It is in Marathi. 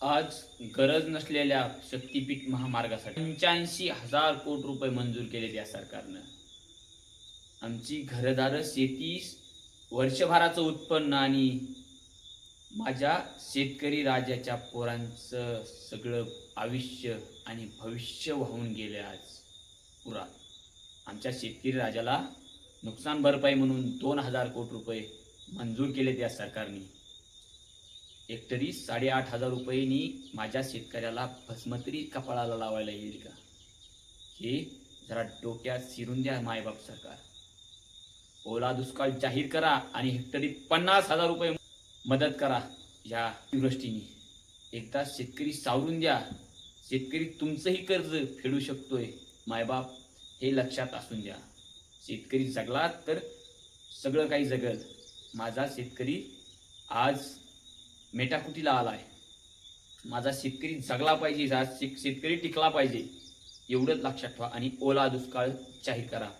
आज गरज नसलेल्या शक्तीपीठ महामार्गासाठी पंच्याऐंशी हजार कोटी रुपये मंजूर केलेत या सरकारनं. आमची घरदारं शेती वर्षभराचं उत्पन्न आणि माझ्या शेतकरी राजाच्या पोरांचं सगळं आयुष्य आणि भविष्य वाहून गेले आज पुरात आमच्या शेतकरी राजाला नुकसान भरपाई म्हणून दोन हजार कोटी रुपये मंजूर केलेत या सरकारने. हेक्टरी साडेआठ हजार रुपयेनी माझ्या शेतकऱ्याला भस्मतरी कपाळाला लावायला येईल का? हे जरा डोक्यात शिरून द्या मायबाप सरकार. ओला दुष्काळ जाहीर करा आणि हेक्टरी पन्नास हजार रुपये मदत करा या अतिवृष्टीने एकदा शेतकरी सावरून द्या. शेतकरी तुमचंही कर्ज फेडू शकतोय. मायबाप हे लक्षात असून द्या. शेतकरी जगला तर सगळं काही जगल. माझा शेतकरी आज मेटाकुटीला आलाय? माझा शेतकरी जगला पाहिजे आज शेतकरी टिकला पाहिजे एवढंच लक्षात ठेवा आणि ओला दुष्काळ जाहीर करा.